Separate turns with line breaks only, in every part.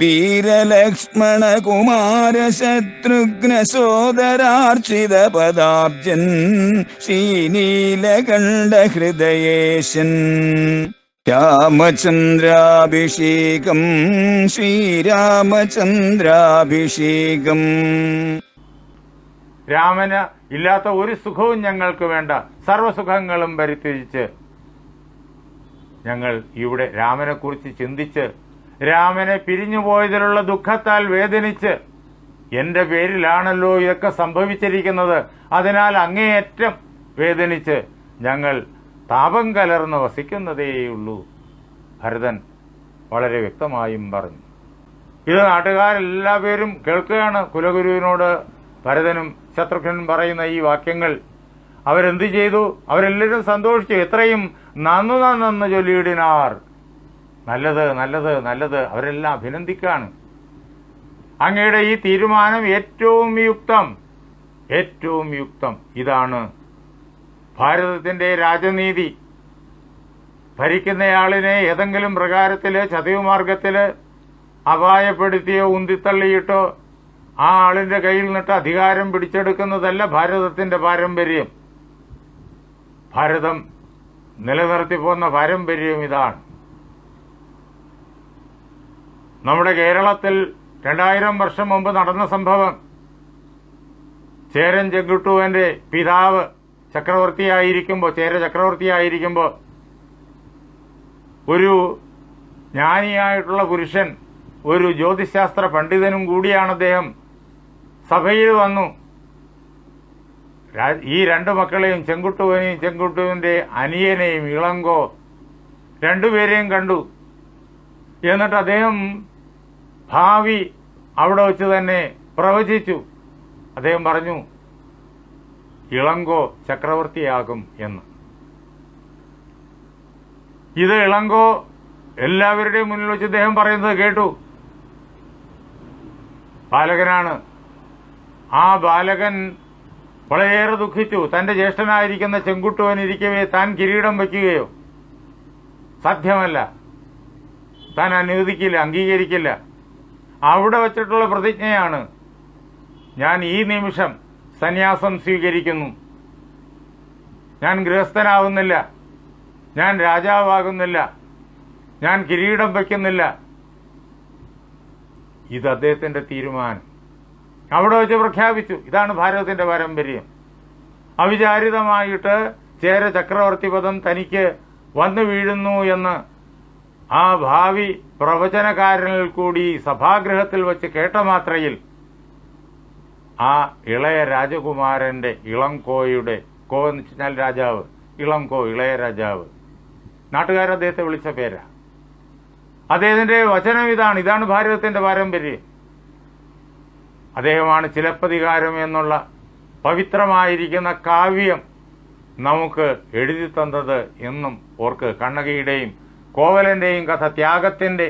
വീരലക്ഷ്മണ കുമാര ശത്രുഘ്ന സോദരാർച്ചിത പദാബ്ജൻ ശ്രീനീലകണ്ഠ ഹൃദയേശൻ രാമചന്ദ്രാഭിഷേകം ശ്രീരാമചന്ദ്രാഭിഷേകം.
രാമന് ഇല്ലാത്ത ഒരു സുഖവും ഞങ്ങൾക്ക് വേണ്ട. സർവസുഖങ്ങളും പരിത്യജിച്ച് ഞങ്ങൾ ഇവിടെ രാമനെക്കുറിച്ച് ചിന്തിച്ച് രാമനെ പിരിഞ്ഞുപോയതിലുള്ള ദുഃഖത്താൽ വേദനിച്ച് എന്റെ പേരിലാണല്ലോ ഇതൊക്കെ സംഭവിച്ചിരിക്കുന്നത്. അതിനാൽ അങ്ങേയറ്റം വേദനിച്ച് ഞങ്ങൾ താപം കലർന്ന് വസിക്കുന്നതേയുള്ളൂ. ഭരതൻ വളരെ വ്യക്തമായും പറഞ്ഞു. ഇത് നാട്ടുകാരെല്ലാവരും കേൾക്കുകയാണ്. കുലഗുരുവിനോട് ഭരതനും ശത്രുഘ്നും പറയുന്ന ഈ വാക്യങ്ങൾ. അവരെന്ത് ചെയ്തു? അവരെല്ലാവരും സന്തോഷിച്ചു. എത്രയും നന്നു നന്നു ചൊല്ലിയിടിനാർ. നല്ലത് നല്ലത് നല്ലത്. അവരെല്ലാം അഭിനന്ദിക്കുകയാണ്. അങ്ങയുടെ ഈ തീരുമാനം ഏറ്റവും യുക്തം ഏറ്റവും യുക്തം. ഇതാണ് ഭാരതത്തിന്റെ രാജനീതി. ഭരിക്കുന്നയാളിനെ ഏതെങ്കിലും പ്രകാരത്തിൽ ചതയുമാർഗത്തിൽ അപായപ്പെടുത്തിയോ ഉന്തിത്തള്ളിയിട്ടോ ആ ആളിന്റെ കയ്യിൽ നിന്നിട്ട് അധികാരം പിടിച്ചെടുക്കുന്നതല്ല ഭാരതത്തിന്റെ പാരമ്പര്യം. ഭാരതം നിലനിർത്തി പോകുന്ന പാരമ്പര്യം ഇതാണ്. നമ്മുടെ കേരളത്തിൽ രണ്ടായിരം വർഷം മുമ്പ് നടന്ന സംഭവം ചേരൻ ചെങ്കുട്ടുവന്റെ പിതാവ് ചക്രവർത്തിയായിരിക്കുമ്പോൾ ചേര ചക്രവർത്തിയായിരിക്കുമ്പോൾ ഒരു ജ്ഞാനിയായിട്ടുള്ള പുരുഷൻ ഒരു ജ്യോതിശാസ്ത്ര പണ്ഡിതനും കൂടിയാണ് അദ്ദേഹം. സഭയിൽ വന്നു. ഈ രണ്ട് മക്കളെയും ചെങ്കുട്ടുവനെയും ചെങ്കുട്ടുവിന്റെ അനിയനെയും ഇളങ്കോ രണ്ടുപേരെയും കണ്ടു. എന്നിട്ട് അദ്ദേഹം ഭാവി അവിടെ വെച്ച് തന്നെ പ്രവചിച്ചു. അദ്ദേഹം പറഞ്ഞു ഇളങ്കോ ചക്രവർത്തിയാകും എന്ന്. ഇത് ഇളങ്കോ എല്ലാവരുടെയും മുന്നിൽ വെച്ച് അദ്ദേഹം പറയുന്നത് കേട്ടു. ബാലകനാണ്. ആ ബാലകൻ വളരെയേറെ ദുഃഖിച്ചു. തന്റെ ജ്യേഷ്ഠനായിരിക്കുന്ന ചെങ്കുട്ടുവൻ ഇരിക്കവേ താൻ കിരീടം വയ്ക്കുകയോ? സാധ്യമല്ല താൻ അനുവദിക്കില്ല അംഗീകരിക്കില്ല. അവിടെ വച്ചിട്ടുള്ള പ്രതിജ്ഞയാണ്. ഞാൻ ഈ നിമിഷം സന്യാസം സ്വീകരിക്കുന്നു. ഞാൻ ഗൃഹസ്ഥനാവുന്നില്ല. ഞാൻ രാജാവാകുന്നില്ല. ഞാൻ കിരീടം വയ്ക്കുന്നില്ല. ഇത് അദ്ദേഹത്തിന്റെ തീരുമാനം. അവിടെ വെച്ച് പ്രഖ്യാപിച്ചു. ഇതാണ് ഭാരതത്തിന്റെ പാരമ്പര്യം. അവിചാരിതമായിട്ട് ചേര ചക്രവർത്തി പദം തനിക്ക് വന്നു വീഴുന്നു എന്ന് ആ ഭാവി പ്രവചനകാരനിൽ കൂടി സഭാഗൃഹത്തിൽ വച്ച് കേട്ട മാത്രയിൽ ആ ഇളയ രാജകുമാരന്റെ ഇളംകോയുടെ കോ എന്ന് വെച്ചാൽ രാജാവ് ഇളംകോ ഇളയ രാജാവ്. നാട്ടുകാർ അദ്ദേഹത്തെ വിളിച്ച പേരാ. അദ്ദേഹത്തിന്റെ വചനം ഇതാണ് ഇതാണ് ഭാരതത്തിന്റെ പാരമ്പര്യം. അദ്ദേഹമാണ് ചിലപ്പതികാരം എന്നുള്ള പവിത്രമായിരിക്കുന്ന കാവ്യം നമുക്ക് എഴുതി തന്നത് എന്നും ഓർക്ക് കണ്ണകിയുടെയും കോവലന്റെയും കഥ ത്യാഗത്തിന്റെ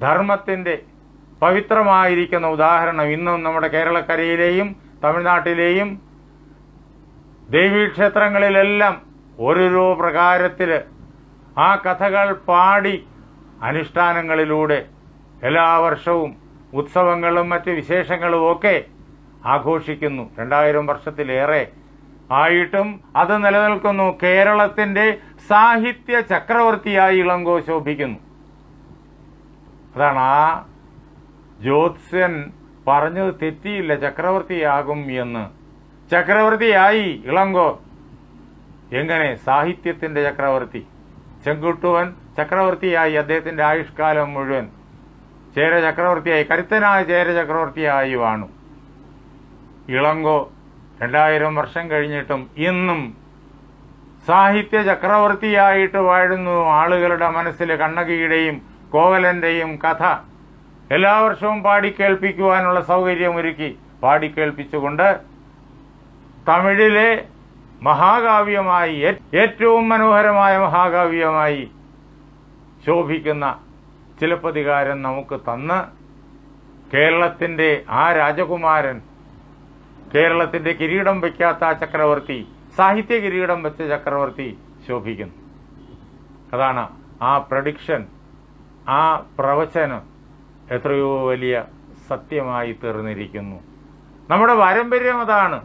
ധർമ്മത്തിന്റെ പവിത്രമായിരിക്കുന്ന ഉദാഹരണം ഇന്നും നമ്മുടെ കേരളക്കരയിലെയും തമിഴ്നാട്ടിലെയും ദേവീക്ഷേത്രങ്ങളിലെല്ലാം ഓരോരോ പ്രകാരത്തിൽ ആ കഥകൾ പാടി അനുഷ്ഠാനങ്ങളിലൂടെ എല്ലാ വർഷവും ഉത്സവങ്ങളും മറ്റ് വിശേഷങ്ങളും ഒക്കെ ആഘോഷിക്കുന്നു. രണ്ടായിരം വർഷത്തിലേറെ ആയിട്ടും അത് നിലനിൽക്കുന്നു. കേരളത്തിന്റെ സാഹിത്യ ചക്രവർത്തിയായി ഇളങ്കോ ശോഭിക്കുന്നു. അതാണ് ആ ജ്യോത്സ്യൻ പറഞ്ഞത് തെറ്റിയില്ല. ചക്രവർത്തിയാകും എന്ന്. ചക്രവർത്തിയായി ഇളങ്കോ. എങ്ങനെ? സാഹിത്യത്തിന്റെ ചക്രവർത്തി. ചെങ്കുട്ടുവൻ ചക്രവർത്തിയായി. അദ്ദേഹത്തിന്റെ ആയുഷ്കാലം മുഴുവൻ ചേര ചക്രവർത്തിയായി. കരുത്തനായ ചേര ചക്രവർത്തിയായി വാണു. ഇളങ്കോ രണ്ടായിരം വർഷം കഴിഞ്ഞിട്ടും ഇന്നും സാഹിത്യ ചക്രവർത്തിയായിട്ട് വാഴുന്നു ആളുകളുടെ മനസ്സിൽ കണ്ണകിയുടെയും കോവലന്റെയും കഥ. എല്ലാ വർഷവും പാടിക്കേൾപ്പിക്കുവാനുള്ള സൗകര്യമൊരുക്കി പാടിക്കേൾപ്പിച്ചുകൊണ്ട് തമിഴിലെ മഹാകാവ്യമായി ഏറ്റവും മനോഹരമായ മഹാകാവ്യമായി ശോഭിക്കുന്ന ചിലപ്പതികാരൻ നമുക്ക് തന്ന് കേരളത്തിന്റെ ആ രാജകുമാരൻ കേരളത്തിന്റെ കിരീടം വയ്ക്കാത്ത ചക്രവർത്തി സാഹിത്യ കിരീടം വെച്ച ചക്രവർത്തി ശോഭിക്കുന്നു. അതാണ് ആ പ്രഡിക്ഷൻ ആ പ്രവചനം എത്രയോ വലിയ സത്യമായി തീർന്നിരിക്കുന്നു. നമ്മുടെ പാരമ്പര്യം അതാണ്.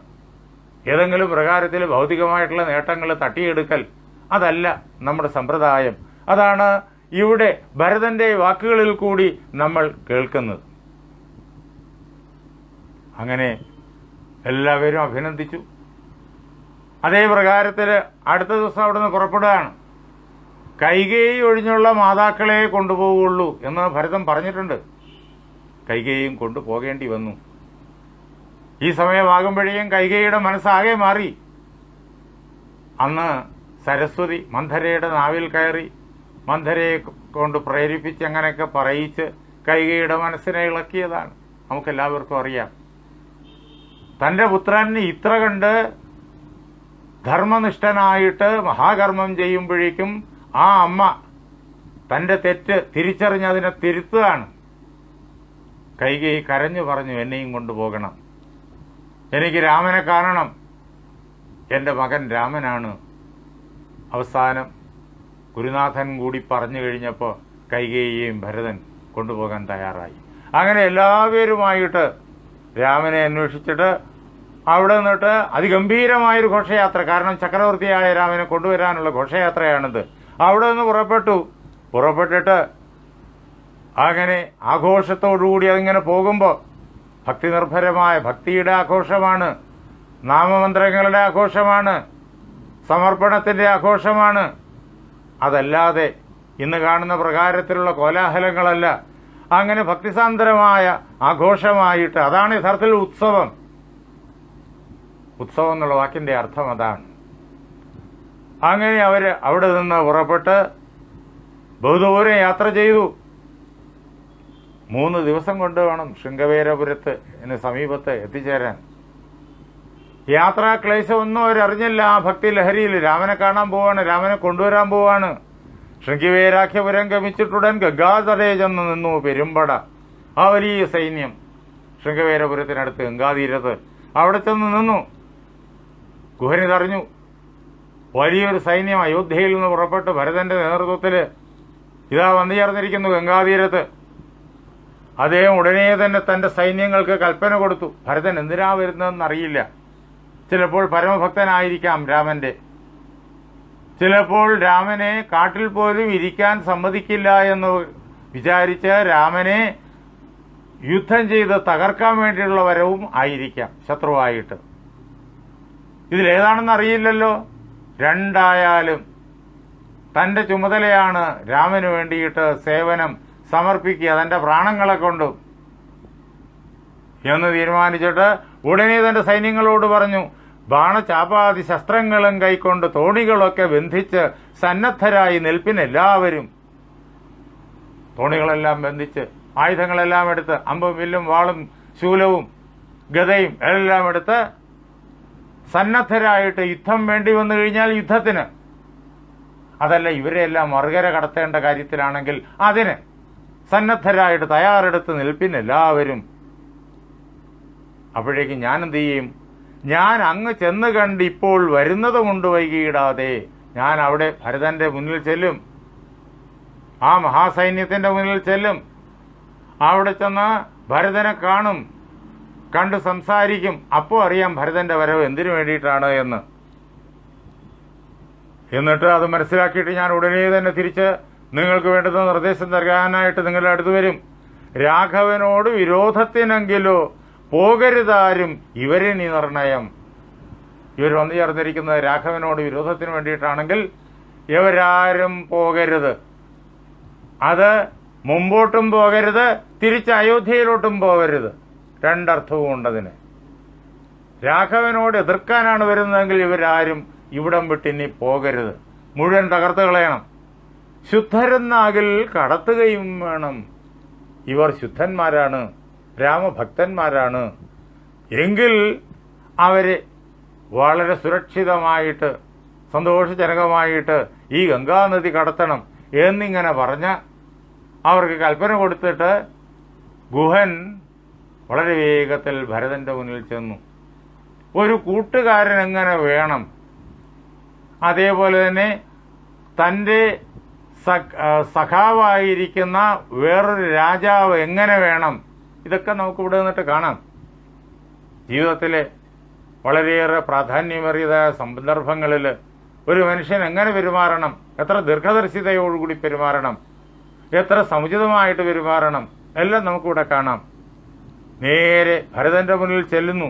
ഏതെങ്കിലും പ്രകാരത്തിൽ ഭൗതികമായിട്ടുള്ള നേട്ടങ്ങൾ തട്ടിയെടുക്കൽ അതല്ല നമ്മുടെ സമ്പ്രദായം. അതാണ് ഇവിടെ ഭരതന്റെ വാക്കുകളിൽ കൂടി നമ്മൾ കേൾക്കുന്നത്. അങ്ങനെ എല്ലാവരും അഭിനന്ദിച്ചു. അതേ പ്രകാരത്തിൽ അടുത്ത ദിവസം അവിടെ നിന്ന് പുറപ്പെടുകയാണ്. കൈകേയി ഒഴിഞ്ഞുള്ള മാതാക്കളെ കൊണ്ടുപോവുള്ളൂ എന്ന് ഭരതം പറഞ്ഞിട്ടുണ്ട്. കൈകേയും കൊണ്ടുപോകേണ്ടി വന്നു. ഈ സമയമാകുമ്പോഴേക്കും കൈകേയിയുടെ മനസ്സാകെ മാറി. അന്ന് സരസ്വതി മന്ധരയുടെ നാവിൽ കയറി മന്ധരയെ കൊണ്ട് പ്രേരിപ്പിച്ച് അങ്ങനെയൊക്കെ പറയിച്ച് കൈകയുടെ മനസ്സിനെ ഇളക്കിയതാണ്. നമുക്കെല്ലാവർക്കും അറിയാം. തന്റെ പുത്രൻ ഇത്ര കണ്ട് ധർമ്മനിഷ്ഠനായിട്ട് മഹാകർമ്മം ചെയ്യുമ്പോഴേക്കും ആ അമ്മ തന്റെ തെറ്റ് തിരിച്ചറിഞ്ഞതിനെ തിരുത്തുകയാണ്. കൈകൈ കരഞ്ഞു പറഞ്ഞു എന്നെയും കൊണ്ടുപോകണം. എനിക്ക് രാമനെ കാണണം. എന്റെ മകൻ രാമനാണ്. അവസാനം ഗുരുനാഥൻ കൂടി പറഞ്ഞു കഴിഞ്ഞപ്പോൾ കൈകേയിയെയും ഭരതൻ കൊണ്ടുപോകാൻ തയ്യാറായി. അങ്ങനെ എല്ലാവരുമായിട്ട് രാമനെ അന്വേഷിച്ചിട്ട് അവിടെ നിന്നിട്ട് അതിഗംഭീരമായൊരു ഘോഷയാത്ര കാരണം ചക്രവർത്തിയായ രാമനെ കൊണ്ടുവരാനുള്ള ഘോഷയാത്രയാണിത്. അവിടെ നിന്ന് പുറപ്പെട്ടു. പുറപ്പെട്ടിട്ട് അങ്ങനെ ആഘോഷത്തോടുകൂടി അതിങ്ങനെ പോകുമ്പോൾ ഭക്തി നിർഭരമായ ഭക്തിയുടെ ആഘോഷമാണ് നാമമന്ത്രങ്ങളുടെ ആഘോഷമാണ് സമർപ്പണത്തിന്റെ ആഘോഷമാണ്. അതല്ലാതെ ഇന്ന് കാണുന്ന പ്രകാരത്തിലുള്ള കോലാഹലങ്ങളല്ല. അങ്ങനെ ഭക്തിസാന്ദ്രമായ ആഘോഷമായിട്ട് അതാണ് യഥാർത്ഥത്തിൽ ഉത്സവം. ഉത്സവം എന്നുള്ള വാക്കിന്റെ അർത്ഥം അതാണ്. അങ്ങനെ അവർ അവിടെ നിന്ന് പുറപ്പെട്ട് ബഹുദൂരം യാത്ര ചെയ്തു. മൂന്ന് ദിവസം കൊണ്ട് വേണം ശൃംഗവേരപുരത്ത് എന്ന സമീപത്ത് എത്തിച്ചേരാൻ. യാത്രാ ക്ലേശമൊന്നും അവരറിഞ്ഞില്ല. ആ ഭക്തി ലഹരിയിൽ രാമനെ കാണാൻ പോവാണ് രാമനെ കൊണ്ടുവരാൻ പോവാണ്. ശൃംഗിവേരാഖ്യപുരം ഗമിച്ചിട്ടുടൻ ഗംഗാതടയെ ചെന്ന് നിന്നു പെരുമ്പട. ആ വലിയ സൈന്യം ശൃംഗവേരപുരത്തിനടുത്ത് ഗംഗാതീരത്ത് അവിടെ ചെന്ന് നിന്നു. ഗുഹനിതറിഞ്ഞു വലിയൊരു സൈന്യം അയോധ്യയിൽ നിന്ന് പുറപ്പെട്ട് ഭരതന്റെ നേതൃത്വത്തിൽ ഇതാ വന്നു ചേർന്നിരിക്കുന്നു ഗംഗാതീരത്ത്. അദ്ദേഹം ഉടനെ തന്നെ തന്റെ സൈന്യങ്ങൾക്ക് കൽപ്പന കൊടുത്തു. ഭരതൻ എന്തിനാ വരുന്നതെന്ന് അറിയില്ല. ചിലപ്പോൾ പരമഭക്തനായിരിക്കാം രാമന്റെ. ചിലപ്പോൾ രാമനെ കാട്ടിൽ പോലും ഇരിക്കാൻ സമ്മതിക്കില്ല എന്ന് വിചാരിച്ച് രാമനെ യുദ്ധം ചെയ്ത് തകർക്കാൻ വേണ്ടിയുള്ള വരവും ആയിരിക്കാം ശത്രുവായിട്ട്. ഇതിലേതാണെന്ന് അറിയില്ലല്ലോ രണ്ടായാലും തന്റെ ചുമതലയാണ് രാമന് വേണ്ടിയിട്ട് സേവനം സമർപ്പിക്കുക തന്റെ പ്രാണങ്ങളെ കൊണ്ടും. എന്ന് തീരുമാനിച്ചിട്ട് ഉടനെ തന്റെ സൈന്യങ്ങളോട് പറഞ്ഞു ബാണചാപാതി ശസ്ത്രങ്ങളും കൈക്കൊണ്ട് തോണികളൊക്കെ ബന്ധിച്ച് സന്നദ്ധരായി നിൽപ്പിനെല്ലാവരും തോണികളെല്ലാം ബന്ധിച്ച് ആയുധങ്ങളെല്ലാം എടുത്ത് അമ്പും വില്ലും വാളും ശൂലവും ഗതയും എല്ലാം എടുത്ത് സന്നദ്ധരായിട്ട് യുദ്ധം വേണ്ടി വന്നു കഴിഞ്ഞാൽ യുദ്ധത്തിന്. അതല്ല ഇവരെല്ലാം മറുകര കടത്തേണ്ട കാര്യത്തിലാണെങ്കിൽ അതിന് സന്നദ്ധരായിട്ട് തയ്യാറെടുത്ത് നിൽപ്പിന് എല്ലാവരും അപ്പോഴേക്ക് ഞാൻ എന്ത് ചെയ്യും? ഞാൻ അങ്ങ് ചെന്ന് കണ്ട് ഇപ്പോൾ വരുന്നത് കൊണ്ട് വൈകിയിടാതെ ഞാൻ അവിടെ ഭരതന്റെ മുന്നിൽ ചെല്ലും. ആ മഹാസൈന്യത്തിന്റെ മുന്നിൽ ചെല്ലും. അവിടെ ചെന്ന് ഭരതനെ കാണും. കണ്ട് സംസാരിക്കും. അപ്പോൾ അറിയാം ഭരതന്റെ വരവ് എന്തിനു വേണ്ടിയിട്ടാണ് എന്ന്. എന്നിട്ട് അത് മനസ്സിലാക്കിയിട്ട് ഞാൻ ഉടനെ തന്നെ തിരിച്ച് നിങ്ങൾക്ക് വേണ്ടുന്ന നിർദ്ദേശം നൽകാനായിട്ട് നിങ്ങളുടെ അടുത്ത് വരും. രാഘവനോട് വിരോധത്തിനെങ്കിലോ പോകരുതാരും ഇവരിനി നിർണയം. ഇവർ വന്നു ചേർന്നിരിക്കുന്നത് രാഘവനോട് വിരോധത്തിന് വേണ്ടിയിട്ടാണെങ്കിൽ ഇവരാരും പോകരുത്. അത് മുമ്പോട്ടും പോകരുത് തിരിച്ച് അയോധ്യയിലോട്ടും പോകരുത്. രണ്ടർത്ഥവും ഉണ്ടതിന്. രാഘവനോട് എതിർക്കാനാണ് വരുന്നതെങ്കിൽ ഇവരാരും ഇവിടം വിട്ടിനി പോകരുത്. മുഴുവൻ തകർത്ത് കളയണം. ശുദ്ധരെന്നാകിൽ കടത്തുകയും വേണം. ഇവർ ശുദ്ധന്മാരാണ് രാമഭക്തന്മാരാണ്. എങ്കിൽ അവരെ വളരെ സുരക്ഷിതമായിട്ട് സന്തോഷജനകമായിട്ട് ഈ ഗംഗാനദി കടത്തണം എന്നിങ്ങനെ പറഞ്ഞ് അവർക്ക് കൽപ്പന കൊടുത്തിട്ട് ഗുഹൻ വളരെ വേഗത്തിൽ ഭരതന്റെ മുന്നിൽ ചെന്നു. ഒരു കൂട്ടുകാരൻ എങ്ങനെ വേണം? അതേപോലെ തന്നെ തന്റെ സഖാവായിരിക്കുന്ന വേറൊരു രാജാവ് എങ്ങനെ വേണം? ഇതൊക്കെ നമുക്ക് ഇവിടെ നിന്നിട്ട് കാണാം. ജീവിതത്തിലെ വളരെയേറെ പ്രാധാന്യമേറിയതായ സന്ദർഭങ്ങളിൽ ഒരു മനുഷ്യൻ എങ്ങനെ പെരുമാറണം? എത്ര ദീർഘദർശിതയോടുകൂടി പെരുമാറണം? എത്ര സമുചിതമായിട്ട് പെരുമാറണം? എല്ലാം നമുക്കിവിടെ കാണാം. നേരെ ഭരതന്റെ മുന്നിൽ ചെല്ലുന്നു.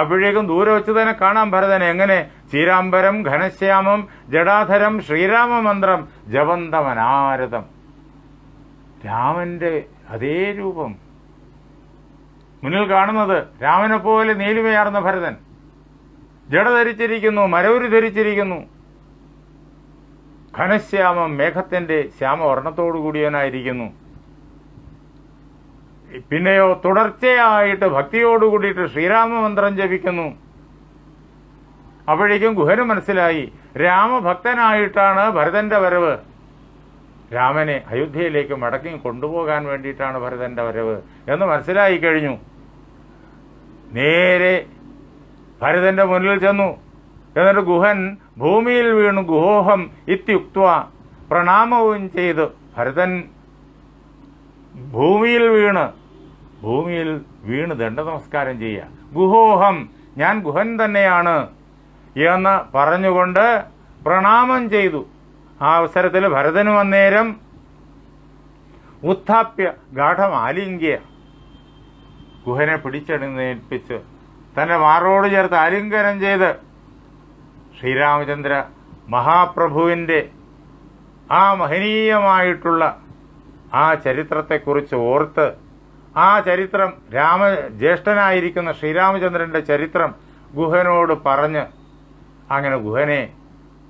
അപ്പോഴേക്കും ദൂരെ വെച്ച് തന്നെ കാണാം ഭരതൻ എങ്ങനെ? ശ്രീരാംബരം ഘനശ്യാമം ജടാധരം ശ്രീരാമ മന്ത്രം ജവന്തമനാരതം രാമന്റെ അതേ രൂപം. മുന്നിൽ കാണുന്നത് രാമനെ പോലെ നീലിമയാർന്ന ഭരതൻ. ജട ധരിച്ചിരിക്കുന്നു മരവുരി ധരിച്ചിരിക്കുന്നു. ഘനശ്യാമം മേഘത്തിന്റെ ശ്യാമവർണത്തോടു കൂടിയവനായിരിക്കുന്നു പിന്നെയോ തുടർച്ചയായിട്ട് ഭക്തിയോട് കൂടിയിട്ട് ശ്രീരാമമന്ത്രം ജപിക്കുന്നു. അപ്പോഴേക്കും ഗുഹന് മനസ്സിലായി രാമഭക്തനായിട്ടാണ് ഭരതന്റെ വരവ്. രാമനെ അയോധ്യയിലേക്ക് മടക്കി കൊണ്ടുപോകാൻ വേണ്ടിയിട്ടാണ് ഭരതന്റെ വരവ് എന്ന് മനസ്സിലായി കഴിഞ്ഞു. നേരെ ഭരതന്റെ മുന്നിൽ ചെന്നു. എന്നിട്ട് ഗുഹൻ ഭൂമിയിൽ വീണു ഗുഹോഹം ഇത്യുക്ത പ്രണാമവും ചെയ്ത് ഭരതൻ ഭൂമിയിൽ വീണ് ഭൂമിയിൽ വീണ് ദണ്ഡ നമസ്കാരം ചെയ്യുക ഗുഹോഹം ഞാൻ ഗുഹൻ തന്നെയാണ് എന്ന് പറഞ്ഞുകൊണ്ട് പ്രണാമം ചെയ്തു. ആ അവസരത്തിൽ ഭരതനും അന്നേരം ഉത്ഥാപ്യ ഗാഠമാലിംഗ്യ. ഗുഹനെ പിടിച്ചെടുന്നേൽപ്പിച്ച് തന്റെ മാറോട് ചേർത്ത് ആലിംഗനം ചെയ്ത് ശ്രീരാമചന്ദ്ര മഹാപ്രഭുവിന്റെ ആ മഹനീയമായിട്ടുള്ള ആ ചരിത്രത്തെക്കുറിച്ച് ഓർത്ത് ആ ചരിത്രം രാമ ജ്യേഷ്ഠനായിരിക്കുന്ന ശ്രീരാമചന്ദ്രന്റെ ചരിത്രം ഗുഹനോട് പറഞ്ഞ് അങ്ങനെ ഗുഹനെ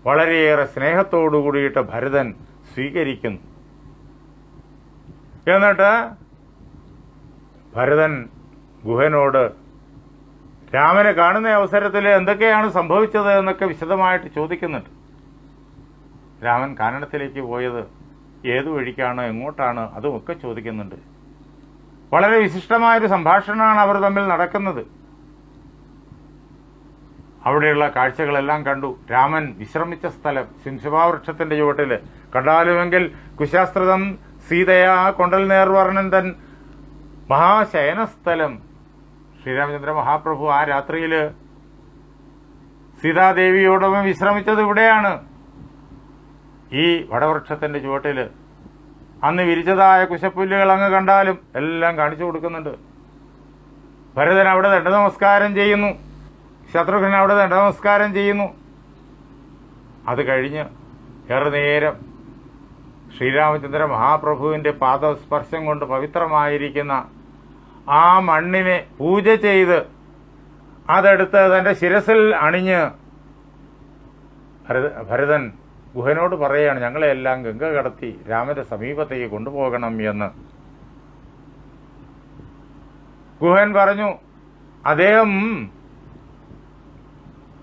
വളരെയേറെ സ്നേഹത്തോടു കൂടിയിട്ട് ഭരതൻ സ്വീകരിക്കുന്നു. എന്നിട്ട് ഭരതൻ ഗുഹനോട് രാമനെ കാണുന്ന അവസരത്തിൽ എന്തൊക്കെയാണ് സംഭവിച്ചത്? എന്നൊക്കെ വിശദമായിട്ട് ചോദിക്കുന്നുണ്ട്. രാമൻ കാനനത്തിലേക്ക് പോയത് ഏതു വഴിക്കാണ് എങ്ങോട്ടാണ് അതുമൊക്കെ ചോദിക്കുന്നുണ്ട്. വളരെ വിശിഷ്ടമായൊരു സംഭാഷണമാണ് അവർ തമ്മിൽ നടക്കുന്നത്. അവിടെയുള്ള കാഴ്ചകളെല്ലാം കണ്ടു. രാമൻ വിശ്രമിച്ച സ്ഥലം സിംശുഭാവൃക്ഷത്തിന്റെ ചുവട്ടിൽ കണ്ടാലുമെങ്കിൽ കുശാസ്ത്രതം സീതയാ കൊണ്ടൽ നേർവർണൻ തൻ മഹാശയനസ്ഥലം. ശ്രീരാമചന്ദ്ര മഹാപ്രഭു ആ രാത്രിയിൽ സീതാദേവിയോടൊപ്പം വിശ്രമിച്ചത് ഇവിടെയാണ്. ഈ വടവൃക്ഷത്തിന്റെ ചുവട്ടിൽ അന്ന് വിരിച്ചതായ കുശപ്പുല്ലുകൾ അങ്ങ് കണ്ടാലും എല്ലാം കാണിച്ചു കൊടുക്കുന്നുണ്ട്. ഭരതൻ അവിടെ ദണ്ഡ നമസ്കാരം ചെയ്യുന്നു. ശത്രുഘ്നൻ അവിടെ ദണ്ഡ നമസ്കാരം ചെയ്യുന്നു. അത് കഴിഞ്ഞ് ഏറെ നേരം ശ്രീരാമചന്ദ്ര മഹാപ്രഭുവിന്റെ പാദസ്പർശം കൊണ്ട് പവിത്രമായിരിക്കുന്ന ആ മണ്ണിനെ പൂജ ചെയ്ത് അതെടുത്ത് തന്റെ ശിരസിൽ അണിഞ്ഞ് ഭരത ഭരതൻ ഗുഹനോട് പറയുകയാണ് ഞങ്ങളെല്ലാം ഗംഗ കടത്തി രാമന്റെ സമീപത്തേക്ക് കൊണ്ടുപോകണം എന്ന്. ഗുഹൻ പറഞ്ഞു അദ്ദേഹം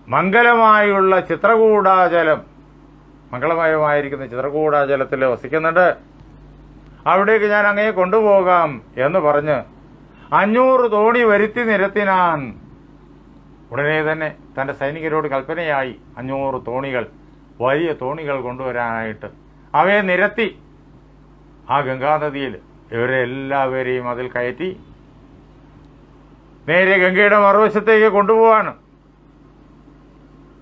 മംഗലമായുള്ള ചിത്രകൂടാചലം മംഗളമയമായിരിക്കുന്ന ചിത്രകൂടാചലത്തിൽ വസിക്കുന്നുണ്ട്. അവിടേക്ക് ഞാൻ അങ്ങയെ കൊണ്ടുപോകാം എന്ന് പറഞ്ഞ് അഞ്ഞൂറ് തോണി വരുത്തി നിരത്തിനാൻ ഉടനെ തന്നെ തന്റെ സൈനികരോട് കൽപ്പനയായി അഞ്ഞൂറ് തോണികൾ വലിയ തോണികൾ കൊണ്ടുവരാനായിട്ട്. അവയെ നിരത്തി ആ ഗംഗാനദിയിൽ ഇവരെ എല്ലാവരെയും അതിൽ കയറ്റി നേരെ ഗംഗയുടെ മറുവശത്തേക്ക് കൊണ്ടുപോവാണ്.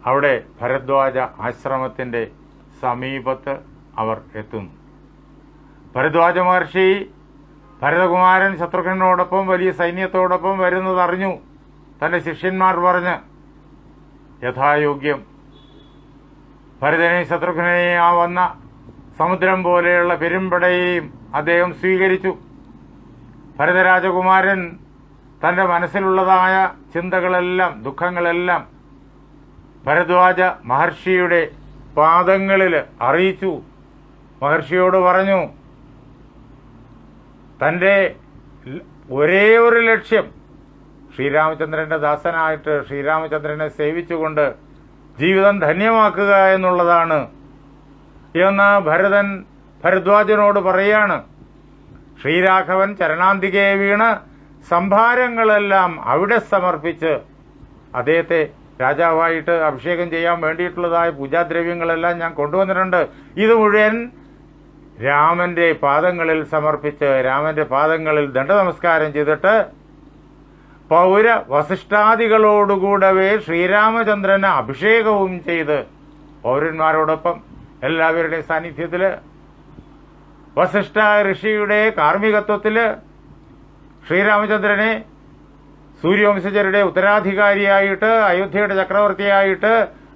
അവിടെ ഭരദ്വാജ ആശ്രമത്തിന്റെ സമീപത്ത് അവർ എത്തുന്നു. ഭരദ്വാജ മഹർഷി ഭരതകുമാരൻ ശത്രുഘ്നോടൊപ്പം വലിയ സൈന്യത്തോടൊപ്പം വരുന്നതറിഞ്ഞു തന്റെ ശിഷ്യന്മാർ പറഞ്ഞ് യഥായോഗ്യം ഭരതനെ ശത്രുഘ്നെയും ആ വന്ന സമുദ്രം പോലെയുള്ള പെരുമ്പടയെയും അദ്ദേഹം സ്വീകരിച്ചു. ഭരതരാജകുമാരൻ തന്റെ മനസ്സിലുള്ളതായ ചിന്തകളെല്ലാം ദുഃഖങ്ങളെല്ലാം ഭരദ്വാജ മഹർഷിയുടെ പാദങ്ങളിൽ അറിയിച്ചു. മഹർഷിയോട് പറഞ്ഞു തന്റെ ഒരേ ഒരു ലക്ഷ്യം ശ്രീരാമചന്ദ്രന്റെ ദാസനായിട്ട് ശ്രീരാമചന്ദ്രനെ സേവിച്ചുകൊണ്ട് ജീവിതം ധന്യമാക്കുക എന്നുള്ളതാണ്. എന്ന് ഭരതൻ ഭരദ്വാജനോട് പറയാണ് ശ്രീരാഘവൻ ചരണാന്തികയെ വീണ് സംഭാരങ്ങളെല്ലാം അവിടെ സമർപ്പിച്ച് അദ്ദേഹത്തെ രാജാവായിട്ട് അഭിഷേകം ചെയ്യാൻ വേണ്ടിയിട്ടുള്ളതായ പൂജാദ്രവ്യങ്ങളെല്ലാം ഞാൻ കൊണ്ടുവന്നിട്ടുണ്ട്. ഇത് മുഴുവൻ രാമന്റെ പാദങ്ങളിൽ സമർപ്പിച്ച് രാമന്റെ പാദങ്ങളിൽ ദണ്ഡ നമസ്കാരം ചെയ്തിട്ട് പൗര വസിഷ്ഠാദികളോടുകൂടവേ ശ്രീരാമചന്ദ്രന് അഭിഷേകവും ചെയ്ത് പൗരന്മാരോടൊപ്പം എല്ലാവരുടെയും സാന്നിധ്യത്തിൽ വസിഷ്ഠ ഋഷിയുടെ കാർമ്മികത്വത്തിൽ ശ്രീരാമചന്ദ്രനെ സൂര്യവംശജരുടെ ഉത്തരാധികാരിയായിട്ട് അയോധ്യയുടെ ചക്രവർത്തിയായിട്ട്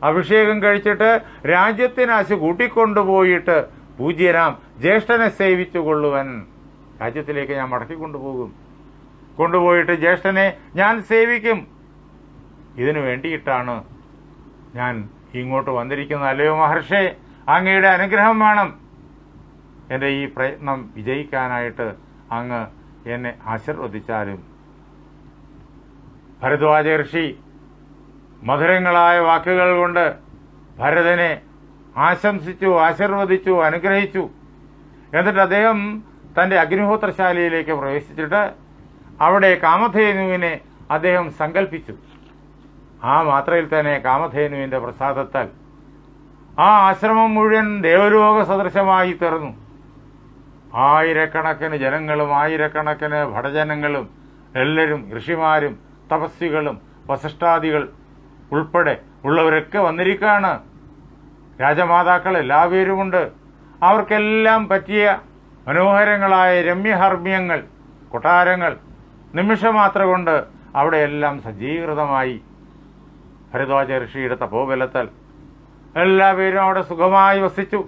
അഭിഷേകം കഴിച്ചിട്ട് രാജ്യത്തിനാശ് കൂട്ടിക്കൊണ്ടുപോയിട്ട് പൂജ്യനാം ജ്യേഷ്ഠനെ സേവിച്ചു കൊള്ളുവൻ രാജ്യത്തിലേക്ക് ഞാൻ മടക്കിക്കൊണ്ടുപോകും. കൊണ്ടുപോയിട്ട് ജ്യേഷ്ഠനെ ഞാൻ സേവിക്കും. ഇതിനു വേണ്ടിയിട്ടാണ് ഞാൻ ഇങ്ങോട്ട് വന്നിരിക്കുന്നത്. അല്ലയോ മഹർഷേ അങ്ങയുടെ അനുഗ്രഹം വേണം. എന്റെ ഈ പ്രയത്നം വിജയിക്കാനായിട്ട് അങ്ങ് എന്നെ ആശീർവദിച്ചാലും. ഭരദ്വാജ ഋഷി മധുരങ്ങളായ വാക്കുകൾ കൊണ്ട് ഭരതനെ ആശംസിച്ചു ആശീർവദിച്ചു അനുഗ്രഹിച്ചു. എന്നിട്ട് അദ്ദേഹം തന്റെ അഗ്നിഹോത്രശാലയിലേക്ക് പ്രവേശിച്ചിട്ട് അവിടെ കാമധേനുവിനെ അദ്ദേഹം സങ്കല്പിച്ചു ആ മാത്രയിൽ തന്നെ കാമധേനുവിന്റെ പ്രസാദത്താൽ ആ ആശ്രമം മുഴുവൻ ദേവലോക സദൃശമായി തീർന്നു. ആയിരക്കണക്കിന് ജനങ്ങളും ആയിരക്കണക്കിന് ഭടജനങ്ങളും എല്ലാവരും ഋഷിമാരും തപസ്വികളും വസിഷ്ഠാദികൾ ഉൾപ്പെടെ ഉള്ളവരൊക്കെ വന്നിരിക്കുകയാണ് രാജമാതാക്കൾ എല്ലാവരുമുണ്ട്. അവർക്കെല്ലാം പറ്റിയ മനോഹരങ്ങളായ രമ്യഹർമ്മ്യങ്ങൾ കൊട്ടാരങ്ങൾ നിമിഷമാത്ര കൊണ്ട് അവിടെയെല്ലാം സജ്ജീകൃതമായി. ഭരദ്വാജ ഋഷിയുടെ തപോബലത്താൽ എല്ലാവരും അവിടെ സുഖമായി വസിച്ചു.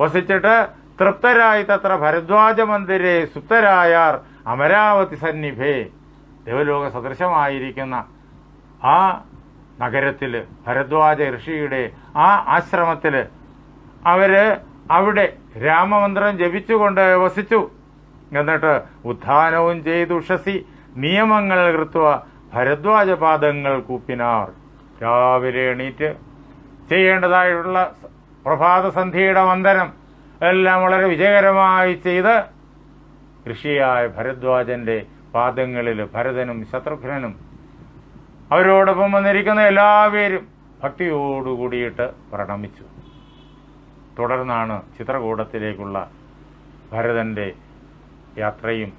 വസിച്ചിട്ട് തൃപ്തരായി തത്ര ഭരദ്വാജ മന്ദിരെ സുപ്തരായാർ അമരാവതി സന്നിഭേ ദേവലോക സദൃശമായിരിക്കുന്ന ആ നഗരത്തിൽ ഭരദ്വാജ ഋഷിയുടെ ആ ആശ്രമത്തിൽ അവർ അവിടെ രാമമന്ത്രം ജപിച്ചുകൊണ്ട് വസിച്ചു. എന്നിട്ട് ഉത്ഥാനവും ചെയ്തു ഉഷസി. നിയമങ്ങൾ കൃത്വ ഭരദ്വാജപാദങ്ങൾ കൂപ്പിനാർ. രാവിലെ എണീറ്റ് ചെയ്യേണ്ടതായിട്ടുള്ള പ്രഭാതസന്ധ്യയുടെ വന്ദനം എല്ലാം വളരെ വിജയകരമായി ചെയ്ത് ഋഷിയായ ഭരദ്വാജന്റെ പാദങ്ങളിൽ ഭരതനും ശത്രുഘ്നനും അവരോടൊപ്പം വന്നിരിക്കുന്ന എല്ലാവരും ഭക്തിയോടുകൂടിയിട്ട് പ്രണമിച്ചു. തുടർന്നാണ് ചിത്രകൂടത്തിലേക്കുള്ള ഭരതന്റെ യാത്രയും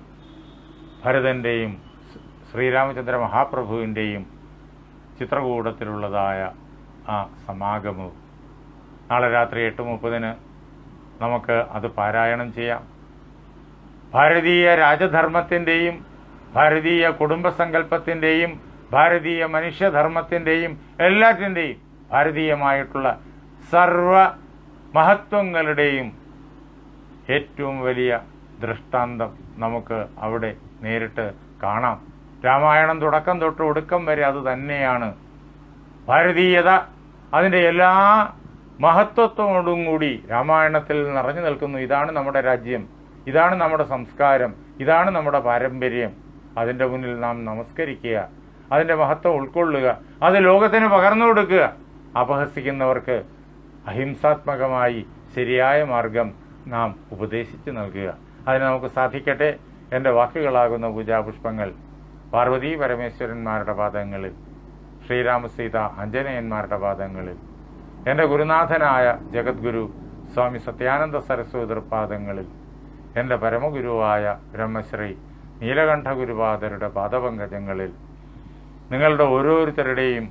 ഭരതന്റെയും ശ്രീരാമചന്ദ്ര മഹാപ്രഭുവിന്റെയും ചിത്രകൂടത്തിലുള്ളതായ ആ സമാഗമവും നാളെ രാത്രി എട്ട് മുപ്പതിന് നമുക്ക് അത് പാരായണം ചെയ്യാം. ഭാരതീയ രാജധർമ്മത്തിന്റെയും ഭാരതീയ കുടുംബസങ്കല്പത്തിന്റെയും ഭാരതീയ മനുഷ്യധർമ്മത്തിന്റെയും എല്ലാറ്റിന്റെയും ഭാരതീയമായിട്ടുള്ള സർവ മഹത്വങ്ങളുടെയും ഏറ്റവും വലിയ ദൃഷ്ടാന്തം നമുക്ക് അവിടെ നേരിട്ട് കാണാം. രാമായണം തുടക്കം തൊട്ട് ഒടുക്കം വരെ അത് തന്നെയാണ്. ഭാരതീയത അതിന്റെ എല്ലാ മഹത്വത്തോടും കൂടി രാമായണത്തിൽ നിറഞ്ഞു നിൽക്കുന്നു. ഇതാണ് നമ്മുടെ രാജ്യം. ഇതാണ് നമ്മുടെ സംസ്കാരം. ഇതാണ് നമ്മുടെ പാരമ്പര്യം. അതിന്റെ മുന്നിൽ നാം നമസ്കരിക്കുക. അതിന്റെ മഹത്വം ഉൾക്കൊള്ളുക. അത് ലോകത്തിന് പകർന്നു കൊടുക്കുക. അപഹസിക്കുന്നവർക്ക് അഹിംസാത്മകമായി ശരിയായ മാർഗം നാം ഉപദേശിച്ചു നൽകുക. അതിന് നമുക്ക് സാധിക്കട്ടെ. എന്റെ വാക്കുകളാകുന്ന പൂജാപുഷ്പങ്ങൾ പാർവതി പരമേശ്വരന്മാരുടെ പാദങ്ങളിൽ ശ്രീരാമസീത അഞ്ജനയന്മാരുടെ പാദങ്ങളിൽ എന്റെ ഗുരുനാഥനായ ജഗദ്ഗുരു സ്വാമി സത്യാനന്ദ സരസ്വതി പാദങ്ങളിൽ എന്റെ പരമഗുരുവായ ബ്രഹ്മശ്രീ നീലകണ്ഠ ഗുരുപാദരുടെ പാദപങ്കജങ്ങളിൽ നിങ്ങളുടെ ഓരോരുത്തരുടെയും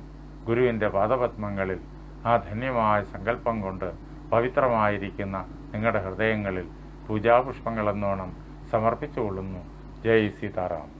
ഗുരുവിന്റെ പാദപത്മങ്ങളിൽ ആ ധന്യമായ സങ്കല്പം കൊണ്ട് പവിത്രമായിരിക്കുന്ന നിങ്ങളുടെ ഹൃദയങ്ങളിൽ പൂജാപുഷ്പങ്ങളെന്നോണം സമർപ്പിച്ചുകൊള്ളുന്നു. ജയ് സീതാറാം.